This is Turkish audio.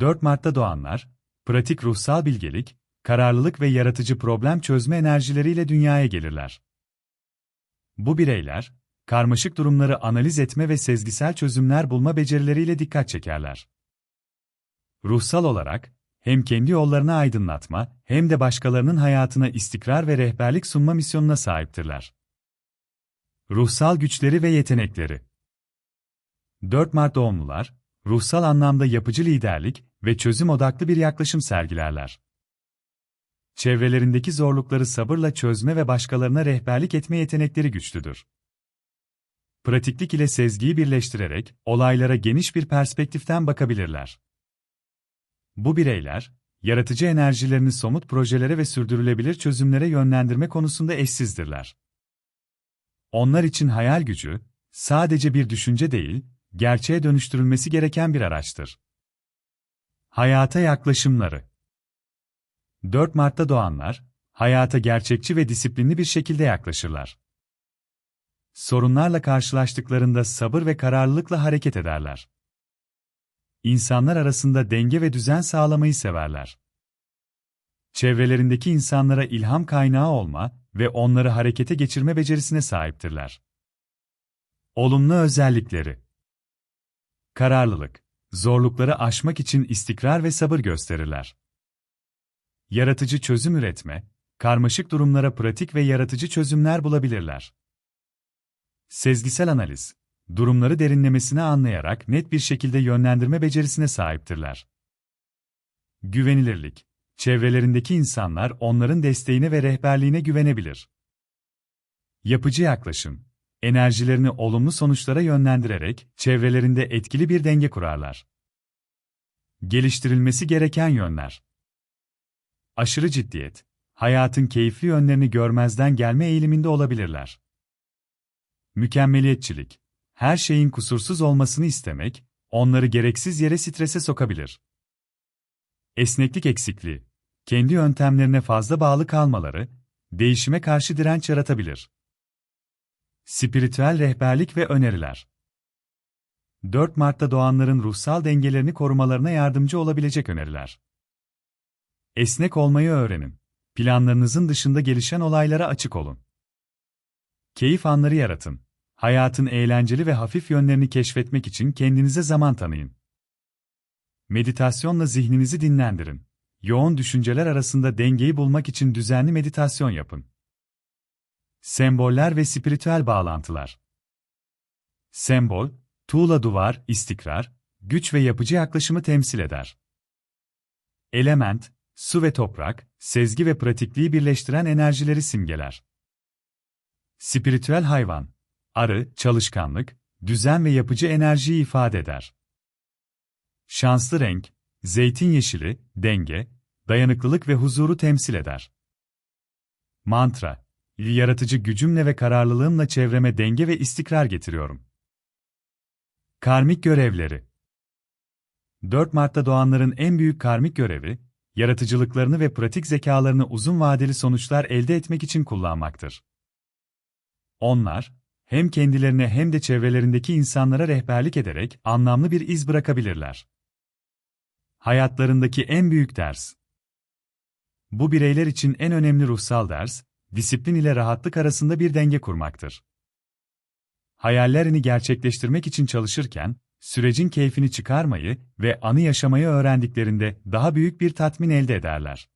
4 Mart'ta doğanlar, pratik ruhsal bilgelik, kararlılık ve yaratıcı problem çözme enerjileriyle dünyaya gelirler. Bu bireyler, karmaşık durumları analiz etme ve sezgisel çözümler bulma becerileriyle dikkat çekerler. Ruhsal olarak, hem kendi yollarını aydınlatma, hem de başkalarının hayatına istikrar ve rehberlik sunma misyonuna sahiptirler. Ruhsal güçleri ve yetenekleri 4 Mart doğumlular, ruhsal anlamda yapıcı liderlik ve çözüm odaklı bir yaklaşım sergilerler. Çevrelerindeki zorlukları sabırla çözme ve başkalarına rehberlik etme yetenekleri güçlüdür. Pratiklik ile sezgiyi birleştirerek olaylara geniş bir perspektiften bakabilirler. Bu bireyler, yaratıcı enerjilerini somut projelere ve sürdürülebilir çözümlere yönlendirme konusunda eşsizdirler. Onlar için hayal gücü, sadece bir düşünce değil, gerçeğe dönüştürülmesi gereken bir araçtır. Hayata yaklaşımları 4 Mart'ta doğanlar, hayata gerçekçi ve disiplinli bir şekilde yaklaşırlar. Sorunlarla karşılaştıklarında sabır ve kararlılıkla hareket ederler. İnsanlar arasında denge ve düzen sağlamayı severler. Çevrelerindeki insanlara ilham kaynağı olma ve onları harekete geçirme becerisine sahiptirler. Olumlu özellikleri Kararlılık, zorlukları aşmak için istikrar ve sabır gösterirler. Yaratıcı çözüm üretme, karmaşık durumlara pratik ve yaratıcı çözümler bulabilirler. Sezgisel analiz, durumları derinlemesine anlayarak net bir şekilde yönlendirme becerisine sahiptirler. Güvenilirlik, çevrelerindeki insanlar onların desteğine ve rehberliğine güvenebilir. Yapıcı yaklaşım, enerjilerini olumlu sonuçlara yönlendirerek çevrelerinde etkili bir denge kurarlar. Geliştirilmesi gereken yönler. Aşırı ciddiyet, hayatın keyifli yönlerini görmezden gelme eğiliminde olabilirler. Mükemmeliyetçilik, her şeyin kusursuz olmasını istemek, onları gereksiz yere strese sokabilir. Esneklik eksikliği, kendi yöntemlerine fazla bağlı kalmaları, değişime karşı direnç yaratabilir. Spiritüel rehberlik ve öneriler 4 Mart'ta doğanların ruhsal dengelerini korumalarına yardımcı olabilecek öneriler. Esnek olmayı öğrenin. Planlarınızın dışında gelişen olaylara açık olun. Keyif anları yaratın. Hayatın eğlenceli ve hafif yönlerini keşfetmek için kendinize zaman tanıyın. Meditasyonla zihninizi dinlendirin. Yoğun düşünceler arasında dengeyi bulmak için düzenli meditasyon yapın. Semboller ve spiritüel bağlantılar. Sembol, tuğla duvar, istikrar, güç ve yapıcı yaklaşımı temsil eder. Element, su ve toprak, sezgi ve pratikliği birleştiren enerjileri simgeler. Spiritüel hayvan, arı, çalışkanlık, düzen ve yapıcı enerjiyi ifade eder. Şanslı renk, zeytin yeşili, denge, dayanıklılık ve huzuru temsil eder. Mantra, yaratıcı gücümle ve kararlılığımla çevreme denge ve istikrar getiriyorum. Karmik görevleri 4 Mart'ta doğanların en büyük karmik görevi, yaratıcılıklarını ve pratik zekalarını uzun vadeli sonuçlar elde etmek için kullanmaktır. Onlar, hem kendilerine hem de çevrelerindeki insanlara rehberlik ederek anlamlı bir iz bırakabilirler. Hayatlarındaki en büyük ders. Bu bireyler için en önemli ruhsal ders, disiplin ile rahatlık arasında bir denge kurmaktır. Hayallerini gerçekleştirmek için çalışırken, sürecin keyfini çıkarmayı ve anı yaşamayı öğrendiklerinde daha büyük bir tatmin elde ederler.